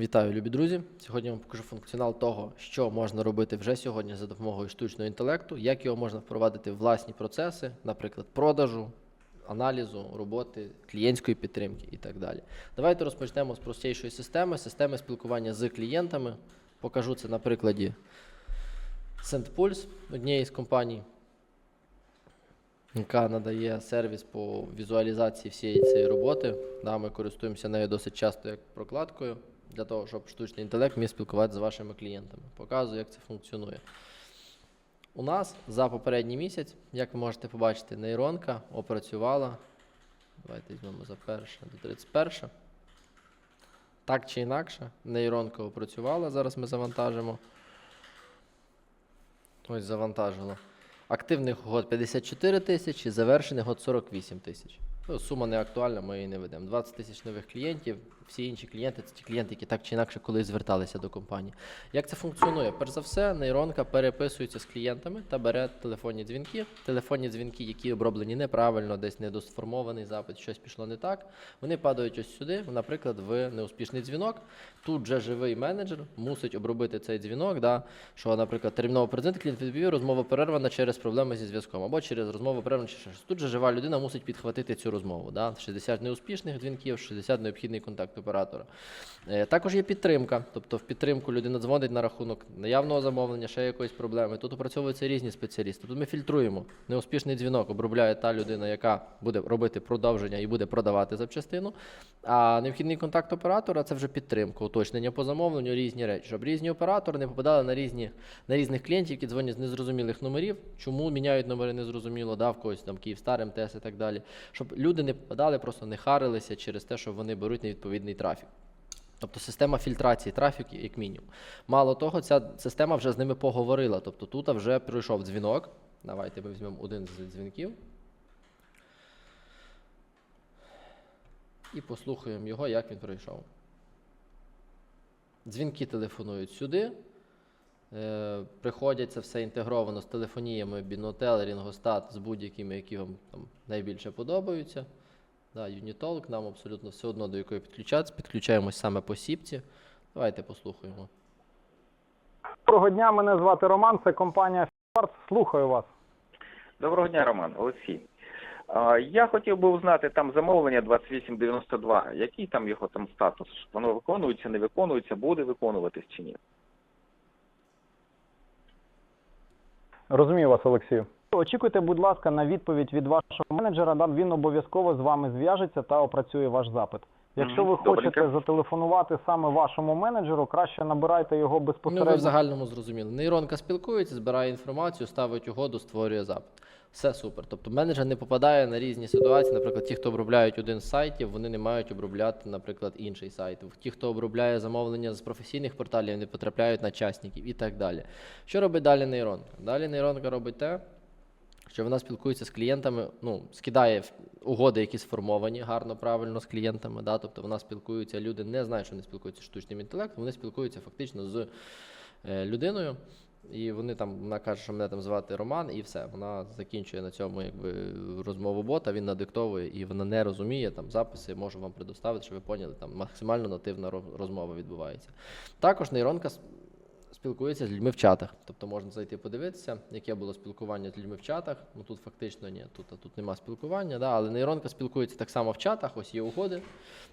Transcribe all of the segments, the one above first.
Вітаю, любі друзі! Сьогодні я вам покажу функціонал того, що можна робити вже сьогодні за допомогою штучного інтелекту, як його можна впровадити в власні процеси, наприклад, продажу, аналізу, роботи, клієнтської підтримки і так далі. Давайте розпочнемо з простішої системи, системи спілкування з клієнтами. Покажу це на прикладі SendPulse, однієї з компаній, яка надає сервіс по візуалізації всієї цієї роботи. Да, ми користуємося нею досить часто як прокладкою для того, щоб штучний інтелект міг спілкуватися з вашими клієнтами. Показую, як це функціонує. У нас за попередній місяць, як ви можете побачити, нейронка опрацювала. Давайте візьмемо за перше до 31. Так чи інакше, нейронка опрацювала. Зараз ми завантажимо. Ось завантажило. Активних угод 54 тисячі, завершених угод 48 тисяч. Ну, сума не актуальна, ми її не ведемо. 20 тисяч нових клієнтів. Всі інші клієнти це ті клієнти, які так чи інакше колись зверталися до компанії. Як це функціонує? Перш за все, нейронка переписується з клієнтами та бере телефонні дзвінки. Телефонні дзвінки, які оброблені неправильно, десь недосформований запит, щось пішло не так. Вони падають ось сюди, наприклад, в неуспішний дзвінок. Тут же живий менеджер мусить обробити цей дзвінок, да, що, наприклад, терміново президент клієнт відповів, розмова перервана через проблеми зі зв'язком, або через розмову перервана щось. Тут же жива людина мусить підхватити цю розмову. Да. 60 неуспішних дзвінків, 60 необхідний контакт оператора. Е, Також є підтримка, тобто в підтримку людина дзвонить на рахунок наявного замовлення, ще якоїсь проблеми. Тут опрацьовуються різні спеціалісти. Тут ми фільтруємо. Неуспішний дзвінок обробляє та людина, яка буде робити продовження і буде продавати запчастину. А необхідний контакт оператора це вже підтримка, уточнення по замовленню, різні речі, щоб різні оператори не попадали на різні на різних клієнтів, які дзвонять з незрозумілих номерів. Чому міняють номери незрозуміло, да, в когось там Київстар, МТС і так далі. Щоб люди не попадали, просто не харилися через те, що вони беруть невідповідний трафік. Тобто система фільтрації трафіку, як мінімум. Мало того, ця система вже з ними поговорила. Тобто тут вже пройшов дзвінок. Давайте ми візьмемо один з дзвінків. І послухаємо його, як він пройшов. Дзвінки телефонують сюди. Е, приходять це все інтегровано з телефоніями Ringostat, з будь-якими, які вам там найбільше подобаються. Да, Unitalk, нам абсолютно все одно до якої підключатися. Підключаємось саме по сіпці. Давайте послухаємо. Доброго дня, мене звати Роман, це компанія Фарт. Слухаю вас. Доброго дня, Роман, Олексій. А, Я хотів би узнати там замовлення 2892. Який там його там статус? Воно виконується, не виконується, буде виконуватись чи ні? Розумію вас, Олексію. Очікуйте, будь ласка, на відповідь від вашого менеджера. Він обов'язково з вами зв'яжеться та опрацює ваш запит. Якщо ви хочете зателефонувати саме вашому менеджеру, краще набирайте його Ну, безпосередньо. ви в загальному зрозуміли. Нейронка спілкується, збирає інформацію, ставить угоду, створює запит. Все супер. Тобто менеджер не попадає на різні ситуації. Наприклад, ті, хто обробляють один з сайтів, вони не мають обробляти, наприклад, інший сайт. Ті, хто обробляє замовлення з професійних порталів, не потрапляють на частників і так далі. Що робить далі нейронка? Далі нейронка робить те, що вона спілкується з клієнтами, ну, скидає угоди, які сформовані гарно, правильно з клієнтами. Да? Тобто вона спілкується, люди не знають, що вони спілкуються з штучним інтелектом, вони спілкуються фактично з е, людиною. І вони там, вона каже, що мене там звати Роман, і все. Вона закінчує на цьому якби, розмову бота, він надиктовує, і вона не розуміє там записи, можу вам предоставити, щоб ви поняли, там максимально нативна розмова відбувається. Також нейронка спілкується з людьми в чатах. Тобто можна зайти подивитися, яке було спілкування з людьми в чатах. Ну тут фактично ні, тут, тут нема спілкування, да, але нейронка спілкується так само в чатах, ось є угоди.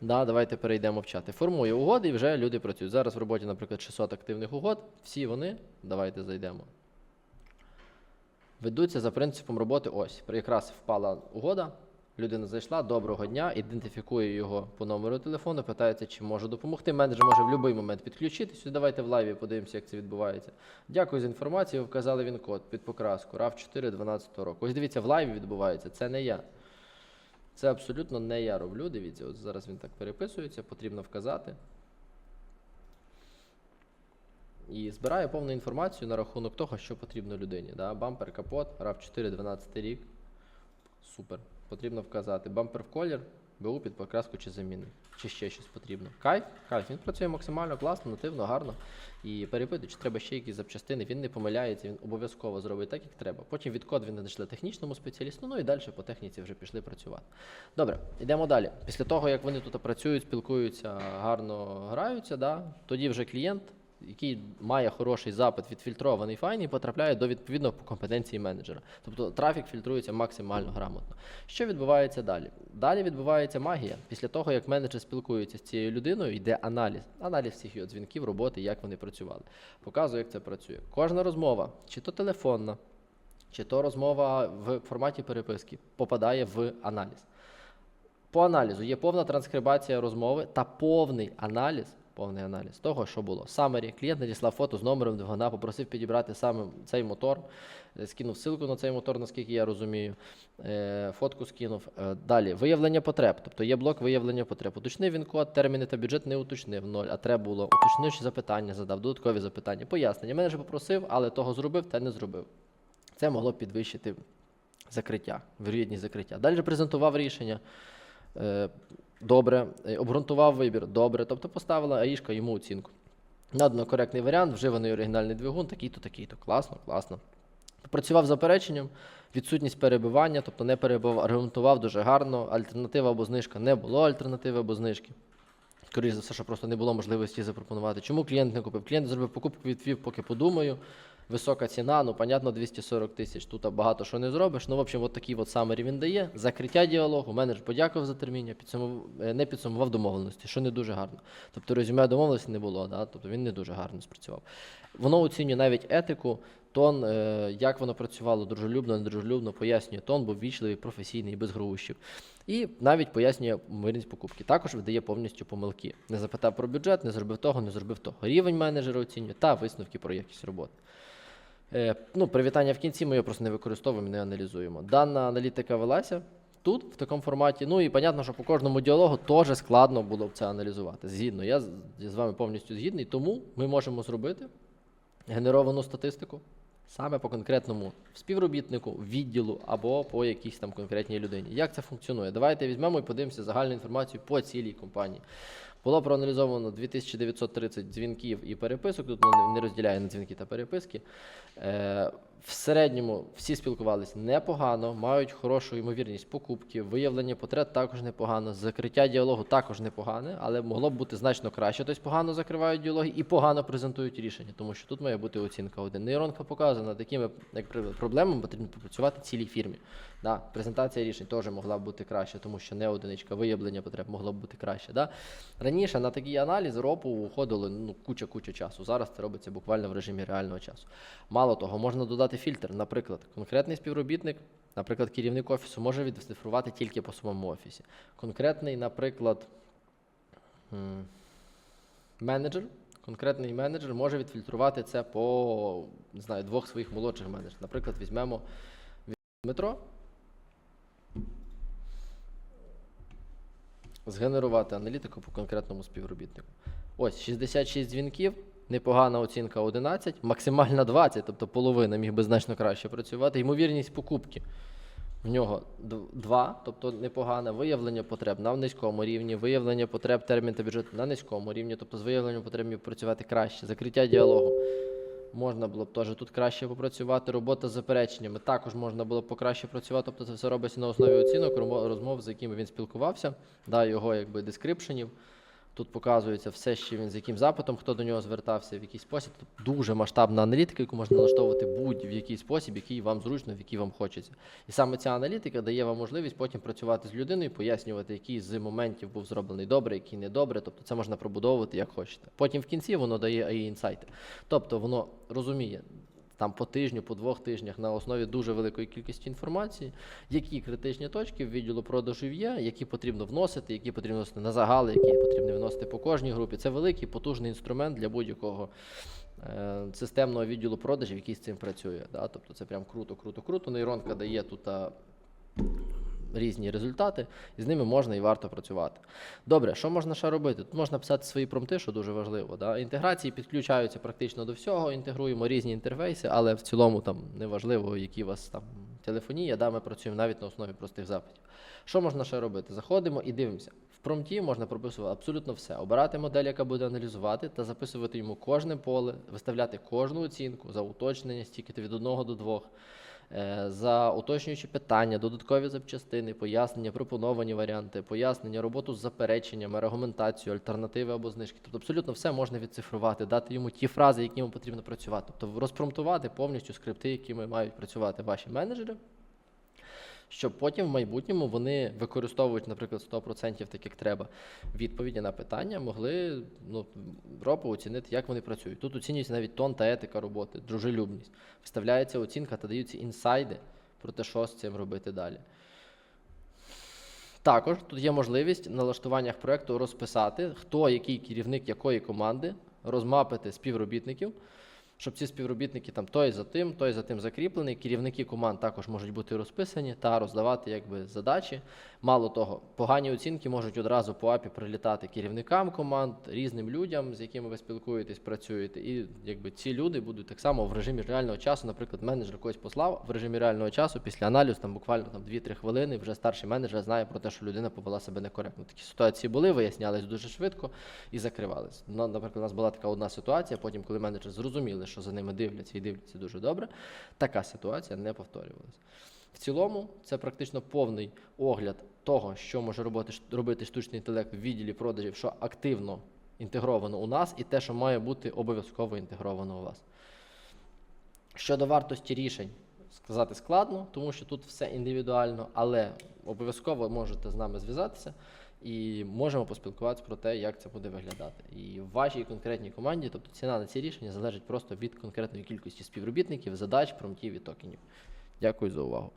Да, давайте перейдемо в чати. Формує угоди і вже люди працюють. Зараз в роботі, наприклад, 600 активних угод. Всі вони, давайте зайдемо. Ведуться за принципом роботи ось. Якраз впала угода, людина зайшла, доброго дня, ідентифікує його по номеру телефону, питається, чи може допомогти. Менеджер може в будь-який момент підключитися. Давайте в лайві подивимося, як це відбувається. Дякую за інформацію. Вказали він код під покраску RAV 4 12 року. Ось дивіться, в лайві відбувається. Це не я. Це абсолютно не я роблю. Дивіться, от зараз він так переписується, потрібно вказати. І збирає повну інформацію на рахунок того, що потрібно людині. Да? Бампер, капот, RAV 4 12 рік. Супер. Потрібно вказати. Бампер в колір. БУ під покраску чи заміну, чи ще щось потрібно. Кайф, кайф. Він працює максимально класно, нативно, гарно. І перепитує, чи треба ще якісь запчастини. Він не помиляється, він обов'язково зробить так, як треба. Потім від код він надійшли технічному спеціалісту, ну і далі по техніці вже пішли працювати. Добре, йдемо далі. Після того, як вони тут працюють, спілкуються, гарно граються, да, тоді вже клієнт, який має хороший запит, відфільтрований файний, потрапляє до відповідно по компетенції менеджера. Тобто трафік фільтрується максимально грамотно. Що відбувається далі? Далі відбувається магія. Після того, як менеджер спілкується з цією людиною, йде аналіз. Аналіз всіх його дзвінків, роботи, як вони працювали. Показує, як це працює. Кожна розмова, чи то телефонна, чи то розмова в форматі переписки, попадає в аналіз. По аналізу є повна транскрибація розмови та повний аналіз. Повний аналіз того, що було. Самері, клієнт надіслав фото з номером двигуна, попросив підібрати саме цей мотор, е, скинув ссылку на цей мотор, наскільки я розумію. е, Фотку скинув. Е, Далі виявлення потреб. Тобто є блок виявлення потреб. Уточнив він код, терміни та бюджет не уточнив ноль, а треба було. Уточнивши запитання, задав додаткові запитання. Пояснення. Менеджер попросив, але того зробив та не зробив. Це могло підвищити закриття, вірогідність закриття. Далі презентував рішення. Добре, Е, обґрунтував вибір, добре. Тобто поставила АІшка йому оцінку. Надано коректний варіант, вживаний оригінальний двигун, такий-то, такий-то. Класно, класно. Працював з запереченням, відсутність перебивання, тобто не перебивав, аргументував дуже гарно. Альтернатива або знижка не було альтернативи або знижки. Скоріше за все, що просто не було можливості запропонувати. Чому клієнт не купив? Клієнт зробив покупку, відвів, поки подумаю. Висока ціна, ну, понятно, 240 тисяч. Тут багато що не зробиш. Ну, в общем, от такий от самері він дає. Закриття діалогу. Менеджер подякував за терміння, підсумував, е, не підсумував домовленості, що не дуже гарно. Тобто резюме домовленості не було, да? тобто він не дуже гарно спрацював. Воно оцінює навіть етику, тон, е, як воно працювало дружелюбно, недружелюбно, пояснює тон, був вічливий, професійний, без грубощів. І навіть пояснює мирність покупки. Також видає повністю помилки. Не запитав про бюджет, не зробив того, не зробив того. Рівень менеджера оцінює та висновки про якість роботи. Е, ну, привітання в кінці ми його просто не використовуємо, не аналізуємо. Дана аналітика велася тут, в такому форматі. Ну і понятно, що по кожному діалогу теж складно було б це аналізувати. Згідно, я з, вами повністю згідний, тому ми можемо зробити генеровану статистику саме по конкретному співробітнику, відділу або по якійсь там конкретній людині. Як це функціонує? Давайте візьмемо і подивимося загальну інформацію по цілій компанії. Було проаналізовано 2930 дзвінків і переписок. Тут не- не розділяє на дзвінки та переписки. Е, в середньому всі спілкувалися непогано, мають хорошу ймовірність покупки, виявлення потреб також непогано, закриття діалогу також непогане, але могло б бути значно краще. Тобто погано закривають діалоги і погано презентують рішення, тому що тут має бути оцінка один. Нейронка показує, над такими як проблемами потрібно попрацювати цілій фірмі. Да, презентація рішень теж могла б бути краще, тому що не одиничка, виявлення потреб могло б бути краще. Да? На такий аналіз ропу уходило ну, куча-куча часу. Зараз це робиться буквально в режимі реального часу. Мало того, можна додати фільтр. Наприклад, конкретний співробітник, наприклад, керівник офісу може відцифрувати тільки по своєму офісі. Конкретний, наприклад, менеджер. Конкретний менеджер може відфільтрувати це по не знаю, двох своїх молодших менеджерів. Наприклад, візьмемо Дмитро. Згенерувати аналітику по конкретному співробітнику. Ось 66 дзвінків, непогана оцінка 11, максимальна 20, тобто половина міг би значно краще працювати. Ймовірність покупки в нього 2, тобто непогане виявлення потреб на низькому рівні, виявлення потреб термін та бюджет на низькому рівні, тобто з виявленням потреб працювати краще, закриття діалогу. Можна було б теж тут краще попрацювати. Робота з запереченнями також можна було б покраще працювати. Тобто це все робиться на основі оцінок, розмов, з якими він спілкувався, да, його якби дескрипшенів. Тут показується все, що він з яким запитом, хто до нього звертався, в який спосіб. Тут дуже масштабна аналітика, яку можна налаштовувати будь-в який спосіб, який вам зручно, в який вам хочеться. І саме ця аналітика дає вам можливість потім працювати з людиною, пояснювати, який з моментів був зроблений добре, який не добре. Тобто це можна пробудовувати як хочете. Потім в кінці воно дає AI інсайти. Тобто воно розуміє. Там по тижню, по двох тижнях на основі дуже великої кількості інформації, які критичні точки в відділу продажів є, які потрібно вносити, які потрібно вносити на загали, які потрібно вносити по кожній групі. Це великий потужний інструмент для будь-якого е, системного відділу продажів, який з цим працює. Да? Тобто це прям круто, круто, круто. Нейронка дає тут різні результати, і з ними можна і варто працювати. Добре, що можна ще робити? Тут можна писати свої промти, що дуже важливо. Да? Інтеграції підключаються практично до всього, інтегруємо різні інтерфейси, але в цілому там не важливо, які у вас там телефонія, да, ми працюємо навіть на основі простих запитів. Що можна ще робити? Заходимо і дивимося. В промпті можна прописувати абсолютно все. Обирати модель, яка буде аналізувати, та записувати йому кожне поле, виставляти кожну оцінку за уточнення, стільки від 1 до 2. Е, За уточнюючі питання, додаткові запчастини, пояснення, пропоновані варіанти, пояснення, роботу з запереченнями, аргументацію, альтернативи або знижки. Тобто абсолютно все можна відцифрувати, дати йому ті фрази, які йому потрібно працювати. Тобто розпромтувати повністю скрипти, якими мають працювати ваші менеджери. Щоб потім в майбутньому вони використовують, наприклад, 100% так як треба відповіді на питання, могли ну, ропо оцінити, як вони працюють. Тут оцінюється навіть тон та етика роботи, дружелюбність. Вставляється оцінка та даються інсайди про те, що з цим робити далі. Також тут є можливість на налаштуваннях проєкту розписати, хто який керівник якої команди, розмапити співробітників, щоб ці співробітники там той за тим, той за тим закріплений. Керівники команд також можуть бути розписані та роздавати якби задачі. Мало того, погані оцінки можуть одразу по апі прилітати керівникам команд, різним людям, з якими ви спілкуєтесь, працюєте. І якби ці люди будуть так само в режимі реального часу. Наприклад, менеджер когось послав в режимі реального часу після аналізу, там буквально там 2-3 хвилини. Вже старший менеджер знає про те, що людина повела себе некоректно. Такі ситуації були, вияснялись дуже швидко і закривались. На- Наприклад, у нас була така одна ситуація. Потім, коли менеджер зрозуміли, що за ними дивляться і дивляться дуже добре, така ситуація не повторювалася. В цілому, це практично повний огляд того, що може робити, робити штучний інтелект в відділі продажів, що активно інтегровано у нас, і те, що має бути обов'язково інтегровано у вас. Щодо вартості рішень, сказати складно, тому що тут все індивідуально, але обов'язково можете з нами зв'язатися і можемо поспілкуватися про те, як це буде виглядати. І в вашій конкретній команді, тобто ціна на ці рішення залежить просто від конкретної кількості співробітників, задач, промтів і токенів. Дякую за увагу.